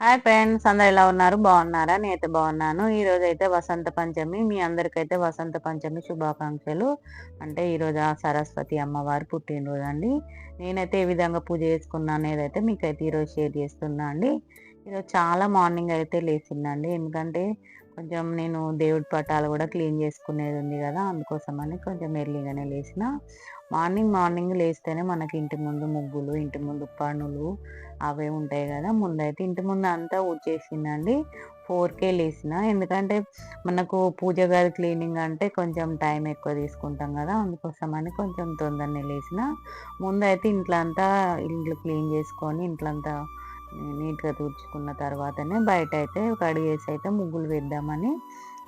Hi friends అందరు ఎలా ఉన్నారు? బాగున్నారా? నేనైతే బాగున్నాను. ఈ రోజు అయితే వసంత పంచమి. మీ అందరికైతే వసంత పంచమి శుభాకాంక్షలు. అంటే ఈరోజు ఆ సరస్వతి అమ్మవారి పుట్టినరోజు అండి. నేనైతే ఏ విధంగా పూజ చేసుకున్నాను అనేది అయితే మీకైతే ఈరోజు షేర్ చేస్తున్నా అండి. ఈరోజు చాలా మార్నింగ్ అయితే లేచిందండి. ఎందుకంటే కొంచెం నేను దేవుడి పటాలు కూడా క్లీన్ చేసుకునేది ఉంది కదా అందుకోసమని కొంచెం ఎర్లీగానే లేచిన. మార్నింగ్ మార్నింగ్ లేస్తేనే మనకి ఇంటి ముందు ముగ్గులు ఇంటి ముందు పనులు అవే ఉంటాయి కదా. ముందైతే ఇంటి ముందు అంతా వచ్చేసిందండి ఫోర్కే లేసిన. ఎందుకంటే మనకు పూజ గది క్లీనింగ్ అంటే కొంచెం టైం ఎక్కువ తీసుకుంటాం కదా. అందుకోసమని కొంచెం తొందరనే లేచిన ముందైతే ఇంట్లో అంతా ఇల్లు క్లీన్ చేసుకొని ఇంట్లో అంతా నీట్గా తుడుచుకున్న తర్వాతనే బయట అయితే కడిగేసి అయితే ముగ్గులు వేద్దామని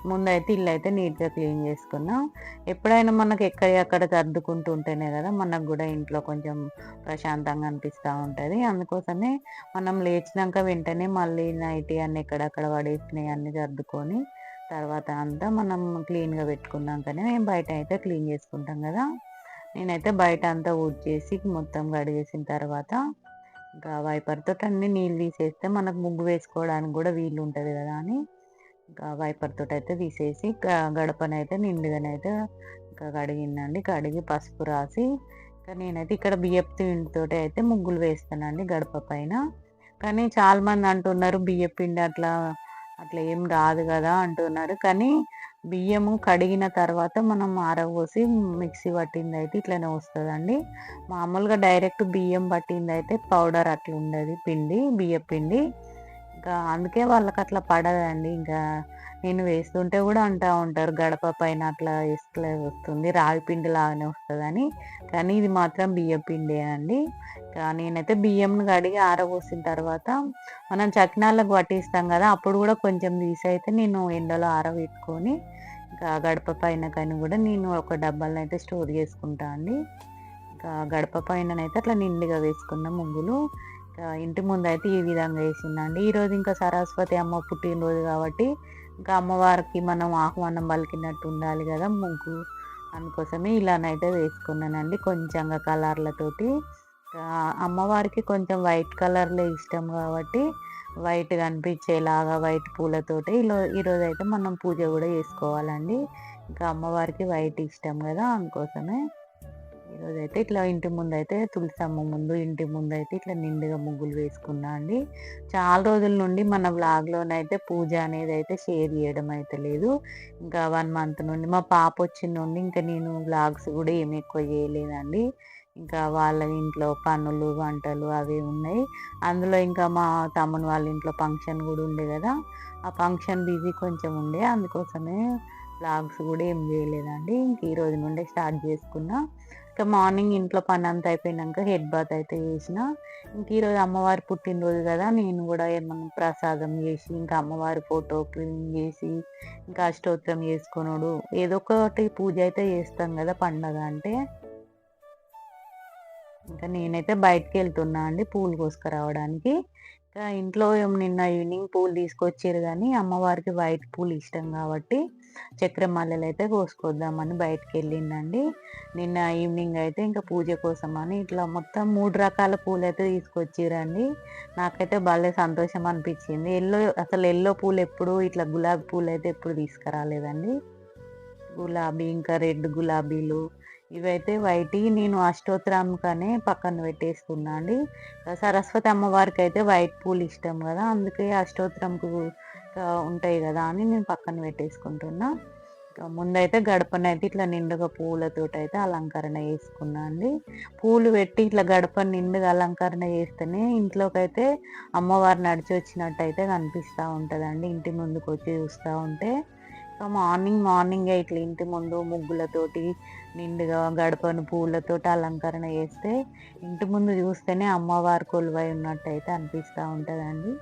ముందైతే ఇల్లు అయితే నీట్గా క్లీన్ చేసుకున్నాం. ఎప్పుడైనా మనకు ఎక్కడ అక్కడ సర్దుకుంటూ ఉంటేనే కదా మనకు కూడా ఇంట్లో కొంచెం ప్రశాంతంగా అనిపిస్తూ ఉంటుంది. అందుకోసమే మనం లేచినాక వెంటనే మళ్ళీ నైట్ అన్ని ఎక్కడక్కడ పడేసినాయి అన్ని సర్దుకొని తర్వాత అంతా మనం క్లీన్గా పెట్టుకున్నాకనే మేము బయట అయితే క్లీన్ చేసుకుంటాం కదా. నేనైతే బయట అంతా ఊడ్చేసి మొత్తం కడిగేసిన తర్వాత ఇంకా వైపర్తో అన్ని నీళ్ళు తీసేస్తే మనకు ముగ్గు వేసుకోవడానికి కూడా వీలు ఉంటుంది కదా అని ఇంకా వైపర్ తోటి అయితే తీసేసి గడపనైతే నిండుగానైతే ఇంకా కడిగిందండి కడిగి పసుపు రాసి ఇంకా నేనైతే ఇక్కడ బియ్యపు పిండితోటి అయితే ముగ్గులు వేస్తానండి గడప పైన. కానీ చాలామంది అంటున్నారు బియ్యపు పిండి అట్లా అట్లా ఏం రాదు కదా అంటున్నారు. కానీ బియ్యము కడిగిన తర్వాత మనం ఆరబోసి మిక్సీ పట్టింది అయితే ఇట్లనే వస్తుందండి. మామూలుగా డైరెక్ట్ బియ్యం పట్టింది అయితే పౌడర్ అట్లా ఉండదు పిండి బియ్య పిండి. ఇంకా అందుకే వాళ్ళకి అట్లా పడదండి. ఇంకా నేను వేస్తుంటే కూడా అంటూ ఉంటారు గడప పైన అట్లా వేస్తే వస్తుంది రాగి పిండి లాగానే వస్తుందని. కానీ ఇది మాత్రం బియ్యం పిండి అండి. నేనైతే బియ్యంను కడిగి ఆరబోసిన తర్వాత మనం చక్నాలకు పట్టిస్తాం కదా అప్పుడు కూడా కొంచెం తీసి అయితే నేను ఎండలో ఆరబెట్టుకొని ఇంకా గడప పైన కానీ కూడా నేను ఒక డబ్బాలను అయితే స్టోర్ చేసుకుంటా అండి. ఇంకా గడప పైననైతే అట్లా నిండుగా వేసుకున్న ముగ్గులు ఇంటి ముందు అయితే ఈ విధంగా వేసిందండి. ఈరోజు ఇంకా సరస్వతి అమ్మ పుట్టినరోజు కాబట్టి ఇంకా అమ్మవారికి మనం ఆహ్వానం పలికినట్టు ఉండాలి కదా ముగ్గు అందుకోసమే ఇలానైతే వేసుకున్నానండి కొంచెంగా కలర్లతోటి. అమ్మవారికి కొంచెం వైట్ కలర్లో ఇష్టం కాబట్టి వైట్ కనిపించేలాగా వైట్ పూలతోటి ఇలా ఈరోజు అయితే మనం పూజ కూడా చేసుకోవాలండి ఇంకా అమ్మవారికి వైట్ ఇష్టం కదా అందుకోసమే ఈరోజు అయితే ఇట్లా ఇంటి ముందు అయితే తులసమ్మ ముందు ఇంటి ముందు అయితే ఇట్లా నిండుగా ముగ్గులు వేసుకున్నా అండి. చాలా రోజుల నుండి మన వ్లాగ్లోనైతే పూజ అనేది అయితే షేర్ చేయడం అయితే లేదు. ఇంకా వన్ మంత్ నుండి మా పాప వచ్చిన నుండి ఇంకా నేను వ్లాగ్స్ కూడా ఏమి ఎక్కువ చేయలేదండి. ఇంకా వాళ్ళ ఇంట్లో పనులు వంటలు అవి ఉన్నాయి. అందులో ఇంకా మా తమ్ముని వాళ్ళ ఇంట్లో ఫంక్షన్ కూడా ఉండే కదా ఆ ఫంక్షన్ బిజీ కొంచెం ఉండే. అందుకోసమే వ్లాగ్స్ కూడా ఏం చేయలేదండి. ఇంక ఈ రోజు నుండే స్టార్ట్ చేసుకున్నా. ఇంకా మార్నింగ్ ఇంట్లో పని అంతా అయిపోయినాక హెడ్ బాత్ అయితే చేసిన. ఇంక ఈరోజు అమ్మవారి పుట్టినరోజు కదా నేను కూడా ఏమన్నా ప్రసాదం చేసి ఇంకా అమ్మవారి ఫోటో క్లీన్ చేసి ఇంకా అష్టోత్తరం చేసుకున్నాడు ఏదో ఒకటి పూజ అయితే చేస్తాం కదా పండగ అంటే. ఇంకా నేనైతే బయటకు వెళ్తున్నా అండి పూలు కోసుకురావడానికి. ఇంకా ఇంట్లో నిన్న ఈవినింగ్ పూలు తీసుకొచ్చారు కానీ అమ్మవారికి వైట్ పూలు ఇష్టం కాబట్టి చక్కెర మల్లెలు అయితే కోసుకొద్దామని బయటకు వెళ్ళిందండి నిన్న ఈవినింగ్ అయితే ఇంకా పూజ కోసం అని ఇట్లా మొత్తం మూడు రకాల పూలు అయితే తీసుకొచ్చిరండి. నాకైతే భలే సంతోషం అనిపించింది. ఎల్లో అసలు ఎల్లో పూలు ఎప్పుడు ఇట్లా గులాబీ పూలు అయితే ఎప్పుడు తీసుకురాలేదండి. గులాబీ ఇంకా రెడ్ గులాబీలు ఇవైతే వైట్ నేను అష్టోత్తరంకనే పక్కన పెట్టేస్తున్నా అండి. సరస్వతి అమ్మవారికి అయితే వైట్ పూలు ఇష్టం కదా అందుకే అష్టోత్తరంకు ఉంటాయి కదా అని నేను పక్కన పెట్టేసుకుంటున్నా. ముందైతే గడపనైతే ఇట్లా నిండుగా పూలతోటి అయితే అలంకరణ చేసుకున్నా అండి. పూలు పెట్టి ఇట్లా గడప నిండుగా అలంకరణ చేస్తేనే ఇంట్లోకి అయితే అమ్మవారు నడిచి వచ్చినట్టు అయితే కనిపిస్తూ ఉంటుందండి. ఇంటి ముందుకు వచ్చి చూస్తూ ఉంటే. మార్నింగ్ మార్నింగ్ ఇట్లా ఇంటి ముందు ముగ్గులతోటి నిండుగా గడపను పూలతోటి అలంకరణ చేస్తే ఇంటి ముందు చూస్తేనే అమ్మవారు కొలువై ఉన్నట్టు అయితే అనిపిస్తూ ఉంటుందండి.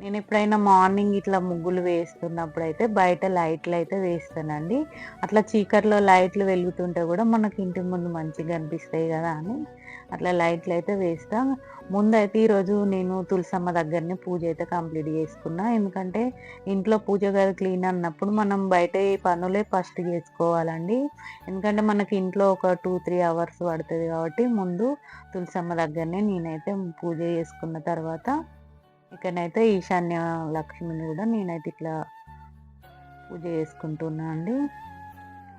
నేను ఎప్పుడైనా మార్నింగ్ ఇట్లా ముగ్గులు వేస్తున్నప్పుడు అయితే బయట లైట్లు అయితే వేస్తానండి. అట్లా చీకట్లో లైట్లు వెలుగుతుంటే కూడా మనకి ఇంటి ముందు మంచిగా అనిపిస్తాయి కదా అని అట్లా లైట్లు అయితే వేస్తా. ముందైతే ఈరోజు నేను తులసమ్మ దగ్గరనే పూజ అయితే కంప్లీట్ చేసుకున్నా. ఎందుకంటే ఇంట్లో పూజ గది క్లీన్ అన్నప్పుడు మనం బయట పనులే ఫస్ట్ చేసుకోవాలండి. ఎందుకంటే మనకి ఇంట్లో ఒక టూ త్రీ అవర్స్ పడుతుంది కాబట్టి ముందు తులసమ్మ దగ్గరనే నేనైతే పూజ చేసుకున్న తర్వాత ఇక్కడనైతే ఈశాన్య లక్ష్మిని కూడా నేనైతే ఇట్లా పూజ చేసుకుంటున్నా అండి.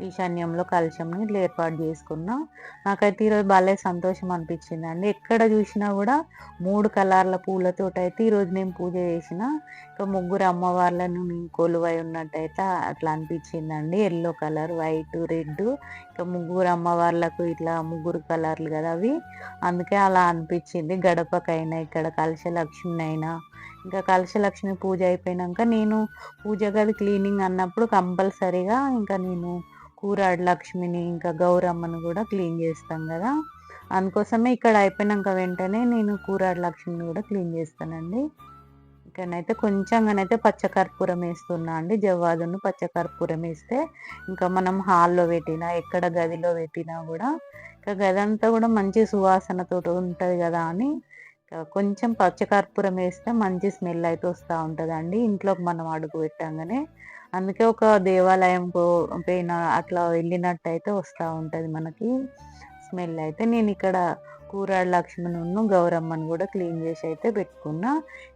ఈశాన్యంలో కలశంని ఇట్లా ఏర్పాటు చేసుకున్నా. నాకైతే ఈరోజు భలే సంతోషం అనిపించింది అండి ఎక్కడ చూసినా కూడా మూడు కలర్ల పూలతో అయితే ఈరోజు నేను పూజ చేసిన. ఇంకా ముగ్గురు అమ్మవార్లను నేను కొలువై ఉన్నట్టయితే అట్లా అనిపించిందండి. Yellow colour white red. ఇంకా ముగ్గురు అమ్మవార్లకు ఇట్లా ముగ్గురు కలర్లు కదా అవి. అందుకే అలా అనిపించింది. గడపకైనా ఇక్కడ కలశలక్ష్మినైనా ఇంకా కలశలక్ష్మి పూజ అయిపోయినాక నేను పూజ గది క్లీనింగ్ అన్నప్పుడు కంపల్సరీగా ఇంకా నేను కూరాడు లక్ష్మిని ఇంకా గౌరమ్మను కూడా క్లీన్ చేస్తాం కదా. అందుకోసమే ఇక్కడ అయిపోయినాక వెంటనే నేను కూరాడు లక్ష్మిని కూడా క్లీన్ చేస్తానండి. ఇక్కడనైతే కొంచెంగానైతే పచ్చకర్పూరం వేస్తున్నా అండి. జవ్వాదును పచ్చకర్పూరం వేస్తే ఇంకా మనం హాల్లో పెట్టినా ఎక్కడ గదిలో పెట్టినా కూడా ఇంకా గది అంతా కూడా మంచి సువాసనతో ఉంటుంది కదా అని కొంచెం పచ్చకర్పూరం వేస్తే మంచి స్మెల్ అయితే వస్తూ ఉంటుందండి. ఇంట్లోకి మనం అడుగు పెట్టంగానే అందుకే ఒక దేవాలయం పోయిన అట్లా వెళ్ళినట్టు అయితే వస్తూ ఉంటుంది మనకి స్మెల్ అయితే. నేను ఇక్కడ కూరాడు లక్ష్మణును గౌరమ్మను కూడా క్లీన్ చేసి అయితే పెట్టుకున్నా.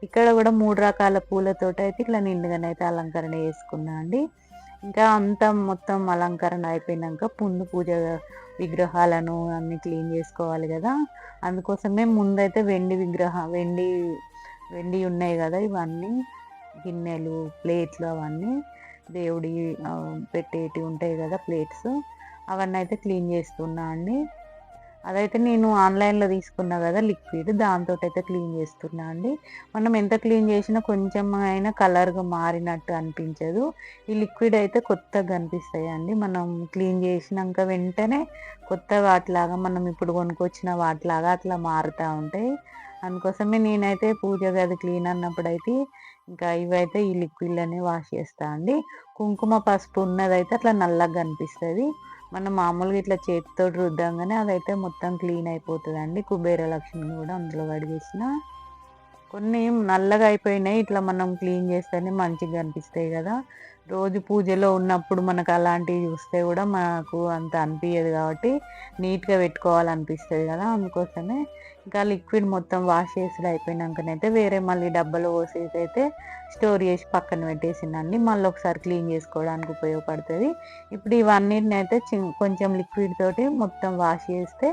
ఇక్కడ కూడా మూడు రకాల పూలతోటి అయితే ఇట్లా నిండుగానైతే అలంకరణ చేసుకున్నా అండి. ఇంకా అంతా మొత్తం అలంకరణ అయిపోయినాక పుండు పూజ విగ్రహాలను అన్ని క్లీన్ చేసుకోవాలి కదా. అందుకోసమే ముందైతే వెండి విగ్రహ వెండి వెండి ఉన్నాయి కదా ఇవన్నీ గిన్నెలు ప్లేట్లు అవన్నీ దేవుడి పెట్టేటివి ఉంటాయి కదా ప్లేట్స్ అవన్నీ అయితే క్లీన్ చేస్తున్నా అండి. అదైతే నేను ఆన్లైన్లో తీసుకున్నా కదా లిక్విడ్ దాంతో అయితే క్లీన్ చేస్తున్నా అండి. మనం ఎంత క్లీన్ చేసినా కొంచెం అయినా కలర్గా మారినట్టు అనిపించదు. ఈ లిక్విడ్ అయితే కొత్తగా కనిపిస్తాయి అండి మనం క్లీన్ చేసినాక వెంటనే కొత్త వాటిలాగా మనం ఇప్పుడు కొనుక్కొచ్చిన వాటిలాగా అట్లా మారుతూ ఉంటాయి. అందుకోసమే నేనైతే పూజ గది క్లీన్ అన్నప్పుడు అయితే ఇంకా ఇవైతే ఈ లిక్విడ్లనే వాష్ చేస్తా అండి. కుంకుమ పసుపు ఉన్నదైతే అట్లా నల్లగా కనిపిస్తుంది. మనం మామూలుగా ఇట్లా చేతితో రుద్దంగానే అదైతే మొత్తం క్లీన్ అయిపోతుంది అండి కుబేర లక్ష్మిని కూడా అందులో కడిగేసిన కొన్ని నల్లగా అయిపోయినాయి ఇట్లా మనం క్లీన్ చేస్తేనే మంచిగా అనిపిస్తాయి కదా. రోజు పూజలో ఉన్నప్పుడు మనకు అలాంటివి చూస్తే కూడా మనకు అంత అనిపించదు కాబట్టి నీట్గా పెట్టుకోవాలనిపిస్తుంది కదా అందుకోసమే. ఇంకా లిక్విడ్ మొత్తం వాష్ చేసి అయిపోయినాకనైతే వేరే మళ్ళీ డబ్బాలు పోసేసి అయితే స్టోర్ చేసి పక్కన పెట్టేసిందండి మళ్ళీ ఒకసారి క్లీన్ చేసుకోవడానికి ఉపయోగపడుతుంది. ఇప్పుడు ఇవన్నిటిని అయితే కొంచెం లిక్విడ్ తోటి మొత్తం వాష్ చేస్తే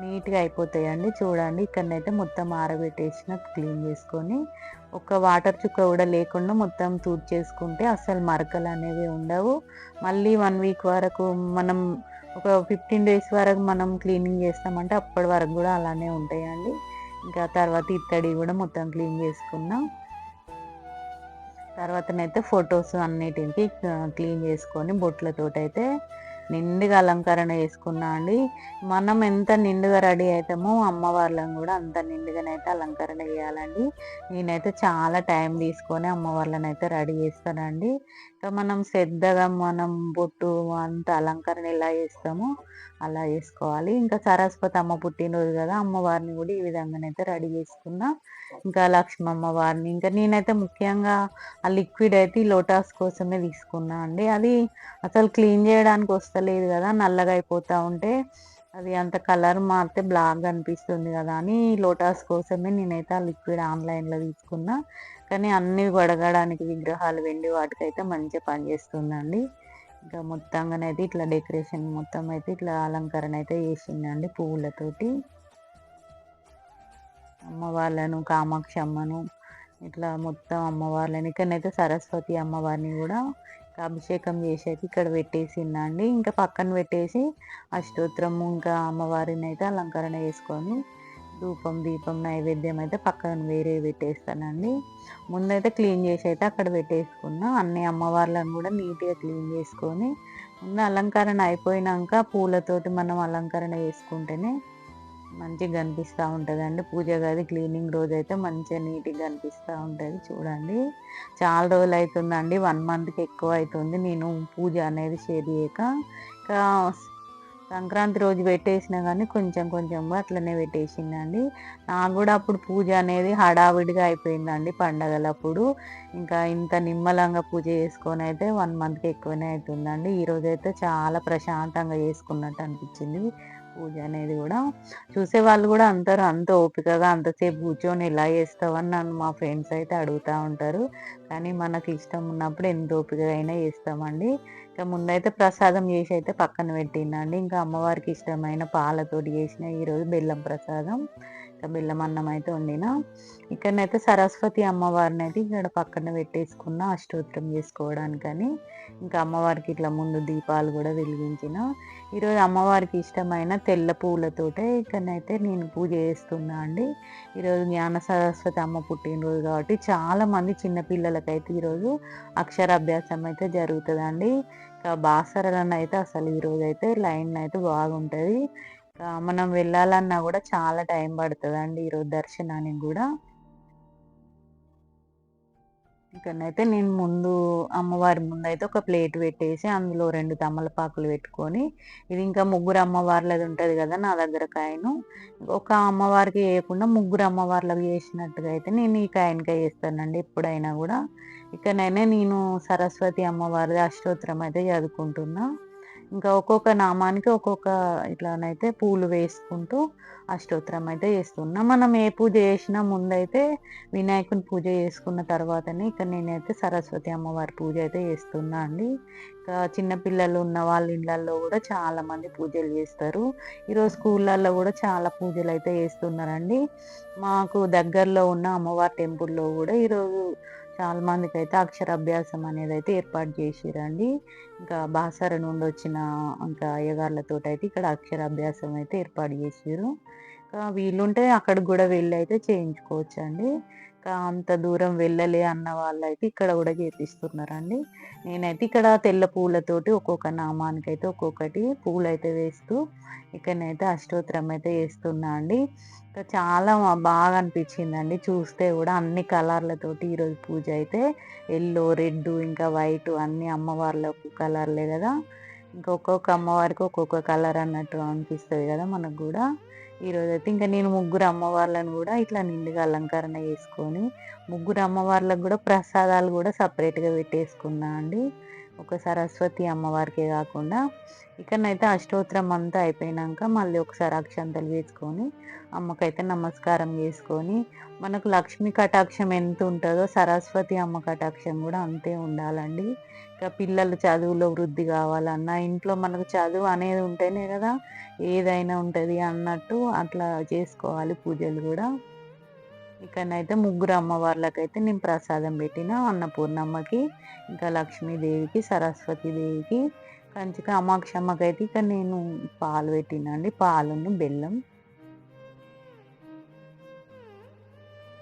నీట్గా అయిపోతాయండి. చూడండి ఇక్కడనైతే మొత్తం ఆరబెట్టేసిన క్లీన్ చేసుకొని ఒక వాటర్ చుక్క కూడా లేకుండా మొత్తం తూడ్ చేసుకుంటే అసలు మరకలు అనేవి ఉండవు. మళ్ళీ వన్ వీక్ వరకు మనం ఒక ఫిఫ్టీన్ డేస్ వరకు మనం క్లీనింగ్ చేస్తామంటే అప్పటి వరకు కూడా అలానే ఉంటాయండి. ఇంకా తర్వాత ఇత్తడి కూడా మొత్తం క్లీన్ చేసుకున్నాం. తర్వాతనైతే ఫొటోస్ అన్నిటికి క్లీన్ చేసుకొని బొట్లతోటైతే నిండుగా అలంకరణ చేసుకున్నా అండి. మనం ఎంత నిండుగా రెడీ అవుతామో అమ్మవార్లను కూడా అంత నిండుగానైతే అలంకరణ చేయాలండి. నేనైతే చాలా టైం తీసుకొని అమ్మవార్లను అయితే రెడీ చేస్తానండి. ఇంకా మనం శ్రద్ధగా మనం బొట్టు అంత అలంకరణ ఎలా చేస్తామో అలా చేసుకోవాలి. ఇంకా సరస్వతి అమ్మ పుట్టినరోజు కదా అమ్మవారిని కూడా ఈ విధంగానైతే రెడీ చేసుకున్నా. ఇంకా లక్ష్మి అమ్మవారిని ఇంకా నేనైతే ముఖ్యంగా ఆ లిక్విడ్ అయితే లోటాస్ కోసమే తీసుకున్నా అండి. అది అసలు క్లీన్ చేయడానికి వస్తలేదు కదా నల్లగా అయిపోతూ ఉంటే అది అంత కలర్ మారితే బ్లాక్ అనిపిస్తుంది కదా అని లోటాస్ కోసమే నేనైతే ఆ లిక్విడ్ ఆన్లైన్లో తీసుకున్నా. కానీ అన్నీ వడగడానికి విగ్రహాలు వెండి వాటికైతే మంచిగా పనిచేస్తుందండి. ఇంకా మొత్తంగానైతే ఇట్లా డెకరేషన్ మొత్తం అయితే ఇట్లా అలంకరణ అయితే చేసిందండి పువ్వులతోటి. అమ్మవార్లను కామాక్షి అమ్మను ఇట్లా మొత్తం అమ్మవార్లని ఇక్కడనైతే సరస్వతి అమ్మవారిని కూడా అభిషేకం చేసేది ఇక్కడ పెట్టేసిందండి ఇంకా పక్కన పెట్టేసి అష్టోత్తరము ఇంకా అమ్మవారిని అయితే అలంకరణ చేసుకొని ధూపం దీపం నైవేద్యం అయితే పక్కన వేరే పెట్టేస్తానండి. ముందైతే క్లీన్ చేసి అయితే అక్కడ పెట్టేసుకున్నా అన్ని అమ్మవార్లను కూడా నీట్గా క్లీన్ చేసుకొని ముందు అలంకరణ అయిపోయినాక పూలతోటి మనం అలంకరణ చేసుకుంటేనే మంచిగా కనిపిస్తూ ఉంటుందండి. పూజ గది క్లీనింగ్ రోజు అయితే మంచిగా నీట్గా కనిపిస్తూ ఉంటుంది చూడండి. చాలా రోజులు అవుతుందండి వన్ మంత్కి ఎక్కువ అవుతుంది. నేను పూజ అనేది షేర్ చేయక ఇంకా సంక్రాంతి రోజు పెట్టేసినా కానీ కొంచెం కొంచెం అట్లనే పెట్టేసిందండి. నాకు కూడా అప్పుడు పూజ అనేది హడావిడిగా అయిపోయిందండి పండగలప్పుడు. ఇంకా ఇంత నిమ్మలంగా పూజ చేసుకొని అయితే వన్ మంత్కి ఎక్కువనే అవుతుందండి ఈరోజు అయితే చాలా ప్రశాంతంగా చేసుకున్నట్టు అనిపించింది పూజ అనేది కూడా. చూసే వాళ్ళు కూడా అందరూ అంత ఓపికగా అంతసేపు కూర్చొని ఎలా చేస్తావని నన్ను మా ఫ్రెండ్స్ అయితే అడుగుతూ ఉంటారు. కానీ మనకి ఇష్టం ఉన్నప్పుడు ఎంత ఓపికగా అయినా చేస్తామండి. ఇంకా ముందైతే ప్రసాదం చేసి అయితే పక్కన పెట్టిందండి ఇంకా అమ్మవారికి ఇష్టమైన పాలతోటి చేసిన ఈరోజు బెల్లం ప్రసాదం. ఇంకా బెల్లం అన్నం అయితే వండిన. ఇక్కడనైతే సరస్వతి అమ్మవారిని అయితే ఇక్కడ పక్కన పెట్టేసుకున్న అష్టోత్తరం చేసుకోవడానికని. ఇంకా అమ్మవారికి ఇట్లా ముందు దీపాలు కూడా వెలిగించిన. ఈరోజు అమ్మవారికి ఇష్టమైన తెల్ల పూలతోటే ఇక్కడనైతే నేను పూజ చేస్తున్నా అండి. ఈరోజు జ్ఞాన సరస్వతి అమ్మ పుట్టినరోజు కాబట్టి చాలామంది చిన్నపిల్లలకైతే ఈరోజు అక్షరాభ్యాసం అయితే జరుగుతుందండి. ఇంకా బాసరలను అయితే అసలు ఈరోజు అయితే లైన్ అయితే బాగుంటుంది మనం వెళ్ళాలన్నా కూడా చాలా టైం పడుతుందండి ఈరోజు దర్శనానికి కూడా. ఇక్కడనైతే నేను ముందు అమ్మవారి ముందు అయితే ఒక ప్లేట్ పెట్టేసి అందులో రెండు తమలపాకులు పెట్టుకొని ఇది ఇంకా ముగ్గురు అమ్మవార్లది ఉంటుంది కదా నా దగ్గర కాయను. ఒక అమ్మవారికి వేయకుండా ముగ్గురు అమ్మవార్లకు చేసినట్టుగా అయితే నేను ఈ కాయనికాయ చేస్తానండి ఎప్పుడైనా కూడా. ఇక్కడనైనా నేను సరస్వతి అమ్మవారిది అష్టోత్తరం అయితే చదువుకుంటున్నా. ఇంకా ఒక్కొక్క నామానికి ఒక్కొక్క ఇట్లానైతే పూలు వేసుకుంటూ అష్టోత్తరం అయితే చేస్తున్నా. మనం ఏ పూజ చేసినా ముందైతే వినాయకుని పూజ చేసుకున్న తర్వాతనే ఇక్కడ నేనైతే సరస్వతి అమ్మవారి పూజ అయితే చేస్తున్నా అండి. ఇంకా చిన్నపిల్లలు ఉన్న వాళ్ళ ఇళ్ళల్లో కూడా చాలామంది పూజలు చేస్తారు. ఈరోజు స్కూళ్ళల్లో కూడా చాలా పూజలు అయితే చేస్తున్నారండి. మాకు దగ్గరలో ఉన్న అమ్మవారి టెంపుల్లో కూడా ఈరోజు చాలా మందికి అయితే అక్షరాభ్యాసం అనేది అయితే ఏర్పాటు చేసిరండి. ఇంకా బాసర నుండి వచ్చిన ఇంకా అయ్యగార్లతో అయితే ఇక్కడ అక్షరాభ్యాసం అయితే ఏర్పాటు చేసారు ఇంకా వీలుంటే అక్కడికి కూడా వెళ్ళి అయితే చేయించుకోవచ్చు అండి అంత దూరం వెళ్ళలే అన్న వాళ్ళు అయితే ఇక్కడ కూడా చేపిస్తున్నారండి. నేనైతే ఇక్కడ తెల్ల పూలతోటి ఒక్కొక్క నామానికి అయితే ఒక్కొక్కటి పూలైతే వేస్తూ ఇక్కడనైతే అష్టోత్తరం అయితే వేస్తున్నా అండి. ఇంకా చాలా బాగా అనిపించిందండి. చూస్తే కూడా అన్ని కలర్లతోటి ఈరోజు పూజ అయితే ఎల్లో రెడ్ ఇంకా వైట్ అన్ని అమ్మవార్లకు కలర్లే కదా. ఇంకా ఒక్కొక్క అమ్మవారికి ఒక్కొక్క కలర్ అన్నట్టు అనిపిస్తుంది కదా మనకు కూడా. ఈరోజు అయితే ఇంకా నేను ముగ్గురు అమ్మవార్లను కూడా ఇట్లా నిండుగా అలంకరణ చేసుకొని ముగ్గురు అమ్మవార్లకు కూడా ప్రసాదాలు కూడా సపరేట్గా పెట్టేసుకున్నా అండి. ఒక సరస్వతి అమ్మవారికే కాకుండా ఇక్కడనైతే అష్టోత్తరం అంతా అయిపోయినాక మళ్ళీ ఒకసారి అక్షంతలు వేసుకొని అమ్మకైతే నమస్కారం చేసుకొని మనకు లక్ష్మీ కటాక్షం ఎంత ఉంటుందో సరస్వతి అమ్మ కటాక్షం కూడా అంతే ఉండాలండి. ఇంకా పిల్లలు చదువులో వృద్ధి కావాలన్నా ఇంట్లో మనకు చదువు అనేది ఉంటేనే కదా ఏదైనా ఉంటుంది అన్నట్టు అట్లా చేసుకోవాలి పూజలు కూడా. ఇక్కడనైతే ముగ్గురు అమ్మవార్లకైతే నేను ప్రసాదం పెట్టిన అన్నపూర్ణమ్మకి ఇంకా లక్ష్మీదేవికి సరస్వతీదేవికి కంచిక అమాక్షమ్మకి అయితే ఇక్కడ నేను పాలు పెట్టినండి పాలును బెల్లం.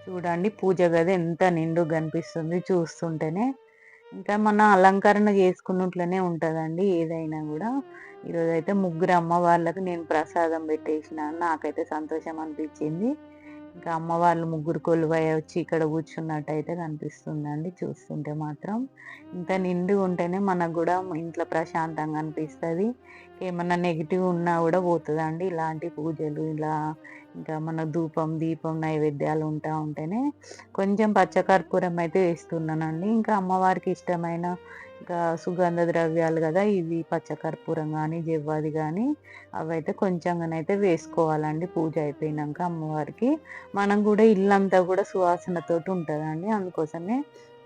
చూడండి పూజ గది ఎంత నిండు కనిపిస్తుంది చూస్తుంటేనే. ఇంకా మన అలంకరణ చేసుకున్నట్లనే ఉంటుందండి ఏదైనా కూడా. ఈరోజైతే ముగ్గురు అమ్మవార్లకు నేను ప్రసాదం పెట్టేసిన నాకైతే సంతోషం అనిపించింది. ఇంకా అమ్మ వాళ్ళు ముగ్గురు కొలువై వచ్చి ఇక్కడ కూర్చున్నట్టయితే కనిపిస్తుందండి. చూస్తుంటే మాత్రం ఇంత నిండు ఉంటేనే మనకు కూడా ఇంట్లో ప్రశాంతంగా అనిపిస్తుంది. ఏమన్నా నెగిటివ్ ఉన్నా కూడా పోతుందండి. ఇలాంటి పూజలు ఇలా ఇంకా మన ధూపం దీపం నైవేద్యాలు ఉంటా ఉంటేనే కొంచెం పచ్చకర్పూరం అయితే వేస్తున్నానండి. ఇంకా అమ్మవారికి ఇష్టమైన ఇంకా సుగంధ ద్రవ్యాలు కదా ఇవి పచ్చకర్పూరం కానీ జవ్వాది కానీ అవైతే కొంచెంగానైతే వేసుకోవాలండి. పూజ అయిపోయినాక అమ్మవారికి. మనం కూడా ఇల్లంతా కూడా సువాసనతోటి ఉంటుందండి. అందుకోసమే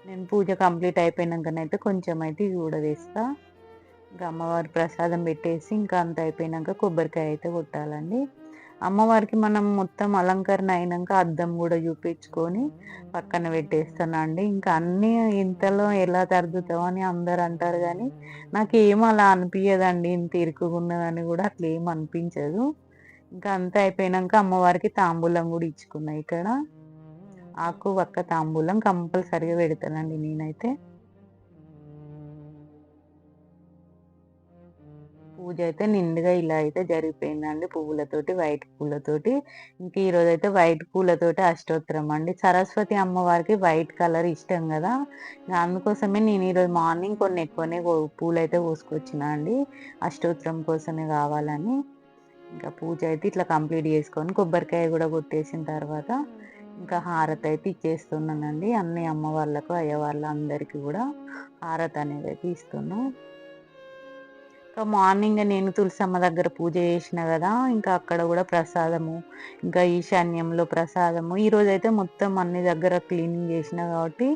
నేను పూజ కంప్లీట్ అయిపోయినాకనైతే కొంచెం అయితే ఇవి కూడా వేస్తా. ఇంకా అమ్మవారి ప్రసాదం పెట్టేసి ఇంకా అంత అయిపోయినాక కొబ్బరికాయ అయితే కొట్టాలండి. అమ్మవారికి మనం మొత్తం అలంకరణ అయినాక అద్దం కూడా చూపించుకొని పక్కన పెట్టేస్తానండి ఇంకా అన్నీ ఇంతలో ఎలా తరుగుతావు అని అందరు అంటారు కానీ నాకు ఏం అలా అనిపించదండి ఇంత ఇరుకున్నదని కూడా అట్లా ఏం అనిపించదు. ఇంకా అంతా అయిపోయినాక అమ్మవారికి తాంబూలం కూడా ఇచ్చుకున్నా ఇక్కడ. ఆకు వక్క తాంబూలం కంపల్సరిగా పెడతానండి నేనైతే. పూజ అయితే నిండుగా ఇలా అయితే జరిగిపోయిందండి. పువ్వులతోటి వైట్ పూలతోటి. ఇంక ఈరోజు అయితే వైట్ పూలతోటి అష్టోత్తరం అండి. సరస్వతి అమ్మవారికి వైట్ కలర్ ఇష్టం కదా. అందుకోసమే నేను ఈరోజు మార్నింగ్ కొన్ని ఎక్కువనే పూలు అయితే కోసుకొచ్చిన అండి. అష్టోత్తరం కోసమే కావాలని. ఇంకా పూజ అయితే ఇట్లా కంప్లీట్ చేసుకొని కొబ్బరికాయ కూడా కొట్టేసిన తర్వాత ఇంకా హారతి అయితే ఇచ్చేస్తున్నానండి. అన్ని అమ్మ వాళ్ళకు అయ్య అందరికీ కూడా హారతి అనేది అయితే ఇస్తున్నాను ఇంకా మార్నింగ్ నేను తులసమ్మ దగ్గర పూజ చేసిన కదా ఇంకా అక్కడ కూడా ప్రసాదము ఇంకా ఈశాన్యంలో ప్రసాదము. ఈరోజు అయితే మొత్తం అన్ని దగ్గర క్లీనింగ్ చేసిన కాబట్టి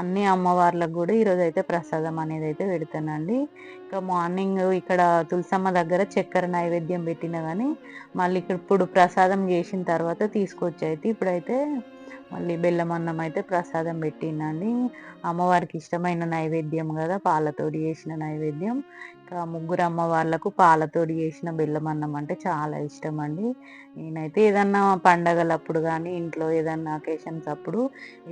అన్ని అమ్మవార్లకు కూడా ఈరోజు అయితే ప్రసాదం అనేది అయితే పెడతానండి. ఇంకా మార్నింగ్ ఇక్కడ తులసమ్మ దగ్గర చక్కెర నైవేద్యం పెట్టిన కానీ మళ్ళీ ఇక్కడ ఇప్పుడు ప్రసాదం చేసిన తర్వాత తీసుకొచ్చి అయితే ఇప్పుడైతే మళ్ళీ బెల్లం అన్నం అయితే ప్రసాదం పెట్టిందండి. అమ్మవారికి ఇష్టమైన నైవేద్యం కదా పాలతోడి చేసిన నైవేద్యం. ఇంకా ముగ్గురు అమ్మవార్లకు పాలతోడి చేసిన బెల్లం అన్నం అంటే చాలా ఇష్టం అండి నేనైతే ఏదన్నా పండగలప్పుడు కానీ ఇంట్లో ఏదన్నా అకేషన్స్ అప్పుడు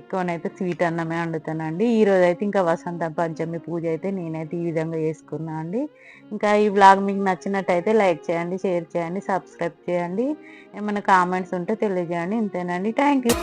ఎక్కువనైతే స్వీట్ అన్నమే వండుతానండి. ఈరోజు అయితే ఇంకా వసంత పంచమి పూజ అయితే నేనైతే ఈ విధంగా చేసుకున్నా అండి. ఇంకా ఈ వ్లాగ్ మీకు నచ్చినట్టయితే లైక్ చేయండి షేర్ చేయండి సబ్స్క్రైబ్ చేయండి. ఏమైనా కామెంట్స్ ఉంటే తెలియజేయండి. ఇంతేనండి. Thank you